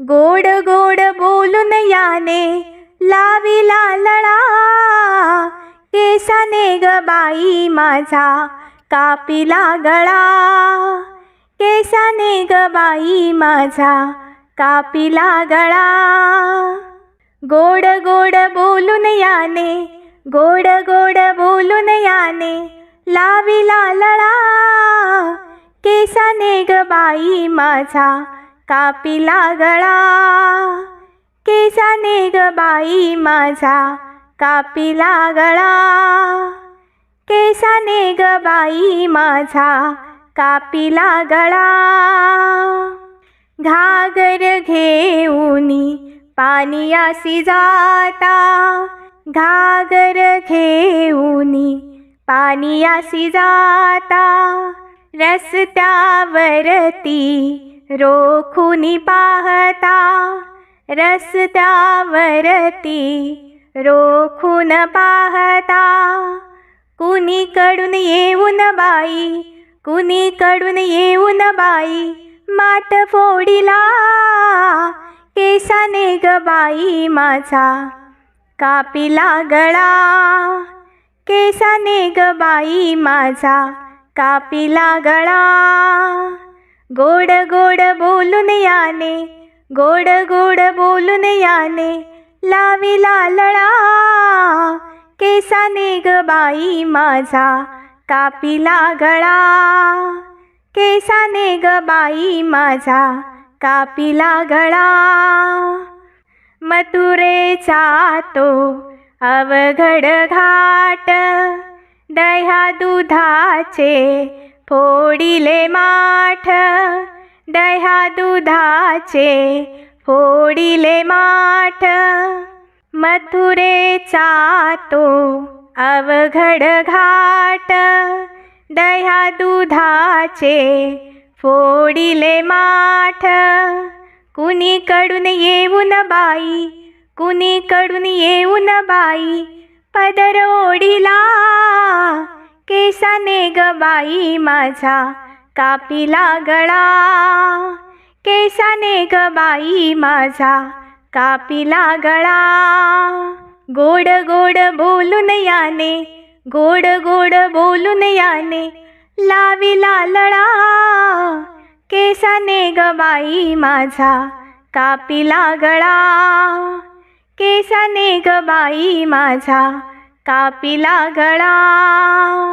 गोड गोड बोलून याने लाविला लळा. केसाने ग बाई माझा कापिला गळा. केसाने ग बाई माझा कापिला गळा. गोड गोड बोलून याने गोड गोड बोलून याने लाविला लळा. केसाने ग बाई माझा कापिला गळा. केसाने ग बाई माझा कापिला गळा. केसाने ग बाई माझा कापिला गळा. घागर घेऊनी पानियासी जाता. घागर घेऊनी पानियासी जाता. रस्त्यावरती रोखुनी पाहता रस्त्यावरती रोखून पाहता कुणीकडून येऊन बाई कुणीकडून येऊन बाई माठ फोडिला केसाने ग बाई माझा कापिला गळा केसाने ग बाई माझा कापिला गळा. गोड गोड बोलून याने गोड गोड बोलून याने लाविला लळा. केसाने ग बाई माझा कापिला गळा. केसाने ग बाई माझा कापिला गळा. मथुरेचा तो अवघड घाट दह्या दुधाचे फोडिले माठ दह्या दुधाचे फोडिले माठ. मथुरेचा तो अवघड घाट दह्या दुधाचे फोडिले माठ. कुणीकडून येऊन बाई कुणीकडून येऊन बाई पदर ओढिला केसाने ग बाई माझा कापिला गळा. केसाने ग बाई माझा कापिला गळा. गोड गोड बोलून याने गोड गोड बोलून याने लाविला लळा. केसाने ग बाई माझा कापिला गळा. केसाने ग बाई माझा कापिला गळा.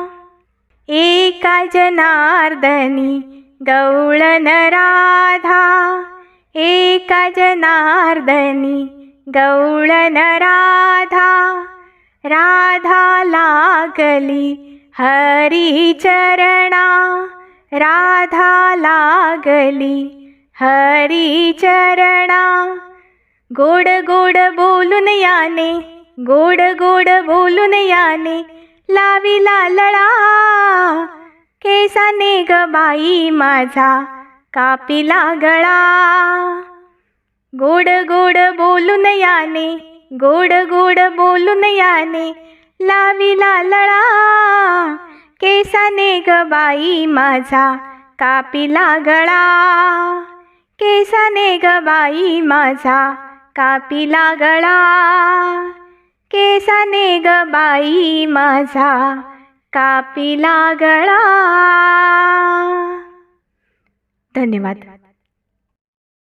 एका जनार्दनी गौळन राधा एका जनार्दनी गौळन राधा राधा लागली हरी चरणा राधा लागली हरी चरणा. गोड गोड बोलून याने गोड गोड बोलून याने लाविला लळा केसाने ग बाई माझा कापिला गळा. गोड गोड बोलून याने गोड गोड बोलून याने लाविला लळा. केसाने ग बाई माझा कापिला गळा. केसाने ग बाई माझा कापिला गळा. केसाने ग बाई माझा कापी लागळा. धन्यवाद.